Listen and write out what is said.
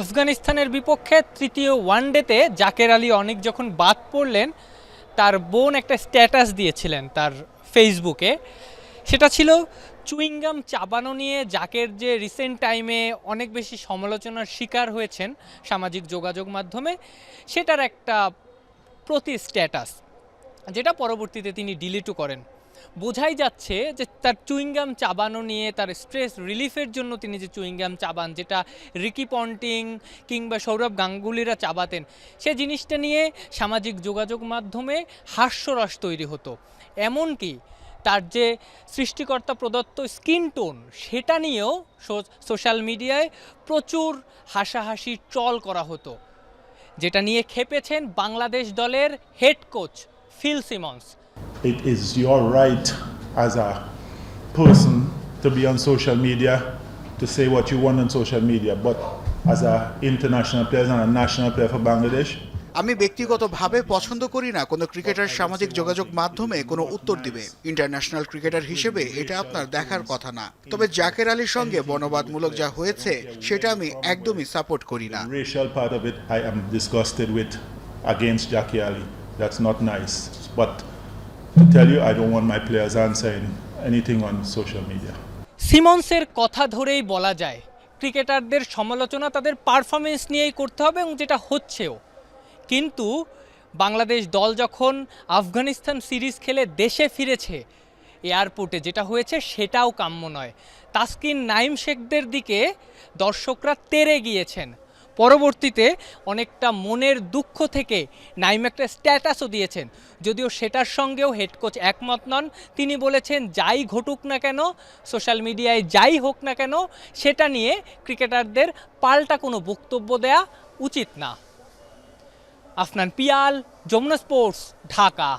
আফগানিস্তানের বিপক্ষে তৃতীয় ওয়ানডেতে জাকের আলী অনেক যখন বাদ পড়লেন, তার বোন একটা স্ট্যাটাস দিয়েছিলেন তার ফেসবুকে। সেটা ছিল, চুইংগাম চাবানো নিয়ে জাকের যে রিসেন্ট টাইমে অনেক বেশি সমালোচনার শিকার হয়েছেন সামাজিক যোগাযোগ মাধ্যমে, সেটার একটা প্রতি স্ট্যাটাস, যেটা পরবর্তীতে তিনি ডিলিটও করেন। বোঝাই যাচ্ছে যে তার চুইংগাম চাবানো নিয়ে তার স্ট্রেস রিলিফের জন্য তিনি যে চুইংগাম চাবান, যেটা রিকি পন্টিং কিংবা সৌরভ গাঙ্গুলিরা চাবাতেন, সে জিনিসটা নিয়ে সামাজিক যোগাযোগ মাধ্যমে হাস্যরস তৈরি হতো। এমনকি তার যে সৃষ্টিকর্তা প্রদত্ত স্কিন টোন, সেটা নিয়েও সোশ্যাল মিডিয়ায় প্রচুর হাসাহাসি ট্রল করা হতো, যেটা নিয়ে খেপেছেন বাংলাদেশ দলের head coach Phil Simmons. it is your right as a person to be on social media to say what you want on social media. But as a international player and a national player for bangladesh আমি ব্যক্তিগতভাবে পছন্দ করি না কোনো cricketer সামাজিক যোগাযোগ মাধ্যমে কোনো উত্তর দিবে। ইন্টারন্যাশনাল ক্রিকেটার হিসেবে এটা আপনার দেখার কথা না। তবে জাকের আলীর সঙ্গে বনবাদমূলক যা হয়েছে সেটা আমি একদমই সাপোর্ট করি না। Racial part of it I am disgusted with against Zaki Ali that's not nice but to tell you, I don't want my players answering anything on social media. সিমন্সের কথা ধরেই বলা যায় ক্রিকেটারদের সমালোচনা তাদের পারফরমেন্স নিয়েই করতে হবে এবং যেটা হচ্ছেও। কিন্তু বাংলাদেশ দল যখন আফগানিস্তান সিরিজ খেলে দেশে ফিরেছে এয়ারপোর্টে যেটা হয়েছে সেটাও কাম্য নয়। তাসকিন নাইম শেখদের দিকে দর্শকরা তেরে গিয়েছেন। পরবর্তীতে অনেকটা মনের দুঃখ থেকে নাইম একটা স্ট্যাটাসও দিয়েছেন। যদিও সেটার সঙ্গেও হেড কোচ একমত নন। তিনি বলেছেন, যাই ঘটুক না কেন, সোশ্যাল মিডিয়ায় যাই হোক না কেন, সেটা নিয়ে ক্রিকেটারদের পাল্টা কোনো বক্তব্য দেয়া উচিত না। আফনান পিয়াল, যমুনা স্পোর্টস, ঢাকা।